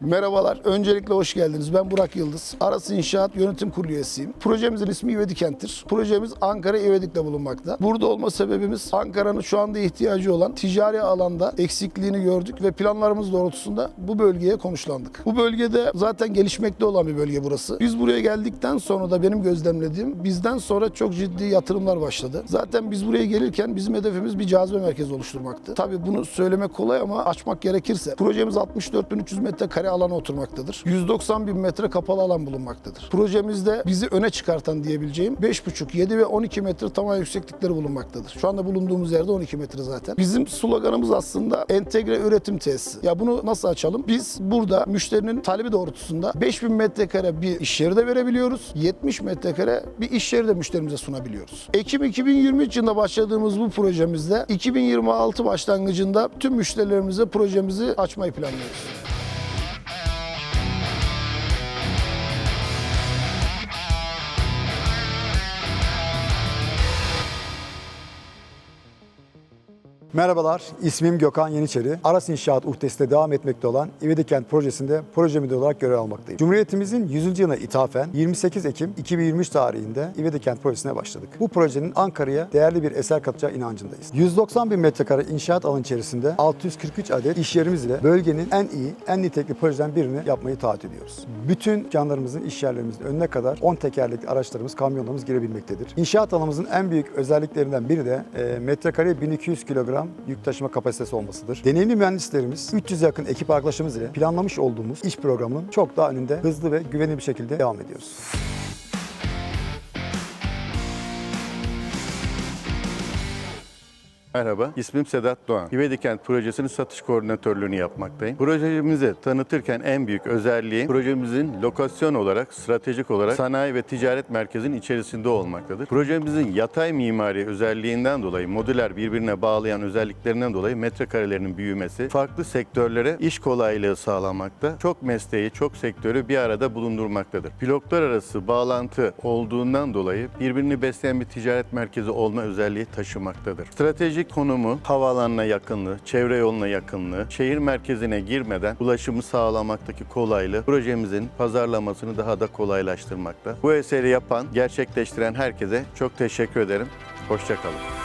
Merhabalar, öncelikle hoş geldiniz. Ben Burak Yıldız. Aras İnşaat Yönetim Kurulu üyesiyim. Projemizin ismi İvedik Kent'tir. Projemiz Ankara İvedik'te bulunmakta. Burada olma sebebimiz Ankara'nın şu anda ihtiyacı olan ticari alanda eksikliğini gördük ve planlarımız doğrultusunda bu bölgeye konuşlandık. Bu bölgede zaten gelişmekte olan bir bölge burası. Biz buraya geldikten sonra da benim gözlemlediğim bizden sonra çok ciddi yatırımlar başladı. Zaten biz buraya gelirken bizim hedefimiz bir cazibe merkezi oluşturmaktı. Tabii bunu söylemek kolay ama açmak gerekirse projemiz 64.300 metrekare alana oturmaktadır. 190 bin metre kapalı alan bulunmaktadır. Projemizde bizi öne çıkartan diyebileceğim 5,5, 7 ve 12 metre tavan yükseklikleri bulunmaktadır. Şu anda bulunduğumuz yerde 12 metre zaten. Bizim sloganımız aslında entegre üretim tesisi. Ya bunu nasıl açalım? Biz burada müşterinin talebi doğrultusunda 5000 metrekare bir iş yeri de verebiliyoruz. 70 metrekare bir iş yeri de müşterimize sunabiliyoruz. Ekim 2023 yılında başladığımız bu projemizde 2026 başlangıcında tüm müşterilerimize projemizi açmayı planlıyoruz. Merhabalar, ismim Gökhan Yeniçeri. Aras İnşaat uhdesinde devam etmekte olan İvedik Kent projesinde proje müdürü olarak görev almaktayım. Cumhuriyetimizin 100. yılına ithafen 28 Ekim 2023 tarihinde İvedik Kent projesine başladık. Bu projenin Ankara'ya değerli bir eser katacağı inancındayız. 190 bin metrekare inşaat alanı içerisinde 643 adet iş yerimiz ile bölgenin en iyi, en nitelikli projeden birini yapmayı taahhüt ediyoruz. Bütün canlarımızın iş yerlerimizin önüne kadar 10 tekerlekli araçlarımız, kamyonlarımız girebilmektedir. İnşaat alanımızın en büyük özelliklerinden biri de e, metrekare 1200 kilogram yük taşıma kapasitesi olmasıdır. Deneyimli mühendislerimiz 300 yakın ekip arkadaşımız ile planlamış olduğumuz iş programının çok daha önünde hızlı ve güvenli bir şekilde devam ediyoruz. Merhaba, ismim Sedat Doğan. İvedikent projesinin satış koordinatörlüğünü yapmaktayım. Projemizi tanıtırken en büyük özelliği projemizin lokasyon olarak, stratejik olarak sanayi ve ticaret merkezinin içerisinde olmaktadır. Projemizin yatay mimari özelliğinden dolayı, modüler birbirine bağlayan özelliklerinden dolayı metrekarelerinin büyümesi, farklı sektörlere iş kolaylığı sağlamakta, çok mesleği, çok sektörü bir arada bulundurmaktadır. Bloklar arası bağlantı olduğundan dolayı birbirini besleyen bir ticaret merkezi olma özelliği taşımaktadır. Stratejik konumu, havaalanına yakınlığı, çevre yoluna yakınlığı, şehir merkezine girmeden ulaşımı sağlamaktaki kolaylığı projemizin pazarlamasını daha da kolaylaştırmakta. Bu eseri yapan, gerçekleştiren herkese çok teşekkür ederim. Hoşçakalın.